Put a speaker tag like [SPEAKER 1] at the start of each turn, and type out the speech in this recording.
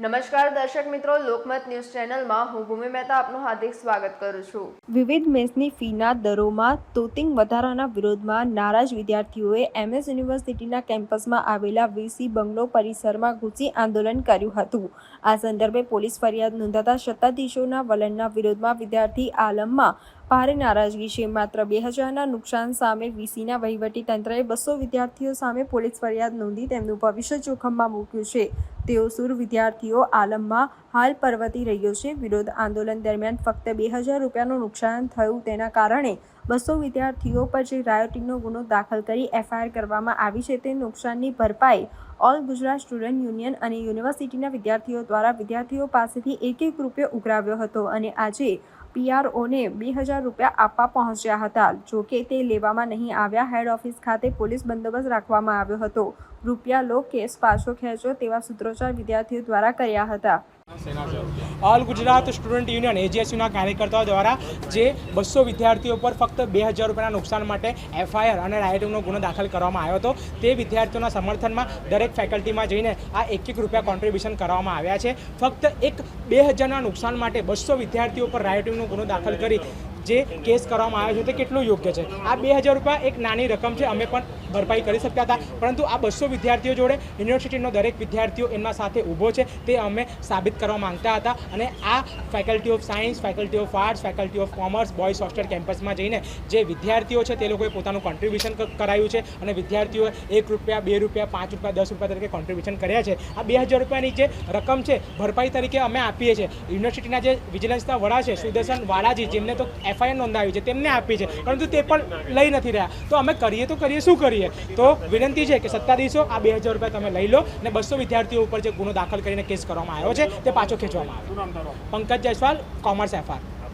[SPEAKER 1] નમસ્કાર દર્શક મિત્રો, લોકમત ન્યૂઝ ચેનલમાં હું ભૂમિ મહેતા આપનું હાર્દિક સ્વાગત કરું છું. વિવિધ મેસની ફીના દરોમાં તોતિંગ વધારાના વિરોધમાં નારાજ વિદ્યાર્થીઓએ એમએસ યુનિવર્સિટીના કેમ્પસમાં આવેલા વીસી બંગલો પરિસરમાં ઘૂસી આંદોલન કર્યું હતું. આ સંદર્ભે પોલીસ ફરિયાદ નોંધાતા સત્તાધીશોના વલણના વિરોધમાં વિદ્યાર્થી આલમમાં ભારે નારાજગી છે. માત્ર બે હજારના નુકસાન સામે વીસીના વહીવટી તંત્રએ બસો વિદ્યાર્થીઓ સામે પોલીસ ફરિયાદ નોંધી તેમનું ભવિષ્ય જોખમમાં મૂક્યું છે. તેઓ સુર વિદ્યાર્થીઓ આલમમાં હાલ પરવતી રહ્યો છે. વિરોધ આંદોલન દરમિયાન ફક્ત બે હજાર રૂપિયાનું નુકસાન થયું તેના કારણે બસો વિદ્યાર્થીઓ પર જે રાયોટિંગનો ગુનો દાખલ કરી એફઆઈઆર કરવામાં આવી છે તે નુકસાનની ભરપાઈ ઓલ ગુજરાત સ્ટુડન્ટ યુનિયન અને યુનિવર્સિટીના વિદ્યાર્થીઓ દ્વારા વિદ્યાર્થીઓ પાસેથી એક એક રૂપિયો ઉઘરાવ્યો હતો અને આજે પીઆરઓને બે હજાર રૂપિયા આપવા પહોંચ્યા હતા. જો કે તે લેવામાં નહીં આવ્યા, હેડ ઓફિસ ખાતે પોલીસ બંદોબસ્ત રાખવામાં આવ્યો હતો. રૂપિયા લો, કેસ પાછો ખેંચો તેવા સૂત્રોચ્ચાર વિદ્યાર્થીઓ દ્વારા કર્યા હતા.
[SPEAKER 2] ઓલ ગુજરાત સ્ટુડન્ટ યુનિયન એજીએસયુના કાર્યકર્તાઓ દ્વારા જે બસો વિદ્યાર્થીઓ પર ફક્ત બે હજાર રૂપિયાના નુકસાન માટે એફઆઈઆર અને રાયટિંગનો ગુનો દાખલ કરવામાં આવ્યો હતો, તે વિદ્યાર્થીઓના સમર્થનમાં દરેક ફેકલ્ટીમાં જઈને આ એક એક રૂપિયા કોન્ટ્રીબ્યુશન કરવામાં આવ્યા છે. ફક્ત એક બે હજારના નુકસાન માટે બસો વિદ્યાર્થીઓ પર રાયટિંગનો ગુનો દાખલ કરી જે કેસ કરવામાં આવ્યો છે તે કેટલું યોગ્ય છે? આ બે હજાર રૂપિયા એક નાની રકમ છે, અમે પણ ભરપાઈ કરી શકતા હતા. પરંતુ આ બસો વિદ્યાર્થીઓ જોડે યુનિવર્સિટીનો દરેક વિદ્યાર્થીઓ એમના સાથે ઊભો છે, તે અમે સાબિત કરવા માંગતા હતા. અને આ faculty of science, faculty of arts, faculty of commerce, boys hostel કેમ્પસમાં જઈને જે વિદ્યાર્થીઓ છે તે લોકોએ પોતાનું કોન્ટ્રીબ્યુશન કરાયું છે અને વિદ્યાર્થીઓએ એક રૂપિયા, બે રૂપિયા, પાંચ રૂપિયા, દસ રૂપિયા તરીકે કોન્ટ્રીબ્યુશન કર્યા છે. આ બે હજાર રૂપિયાની જે રકમ છે, ભરપાઈ તરીકે અમે આપીએ છીએ. યુનિવર્સિટીના જે વિજિલન્સના વડા છે, સુદર્શન વાળાજી, જેમને તો એફઆઈઆર નોંધાવી છે તેમને આપી છે પરંતુ તે પણ લઈ નથી રહ્યા. તો અમે કરીએ તો કરીએ શું કરીએ? તો વિનંતી છે કે સત્તાધીશો આ બે હજાર રૂપિયા તમે લઈ લો અને બસો વિદ્યાર્થીઓ ઉપર જે ગુનો દાખલ કરીને કેસ કરવામાં આવ્યો છે તે પાછો ખેંચવામાં આવે. Pankaj Jaiswal commerce FR.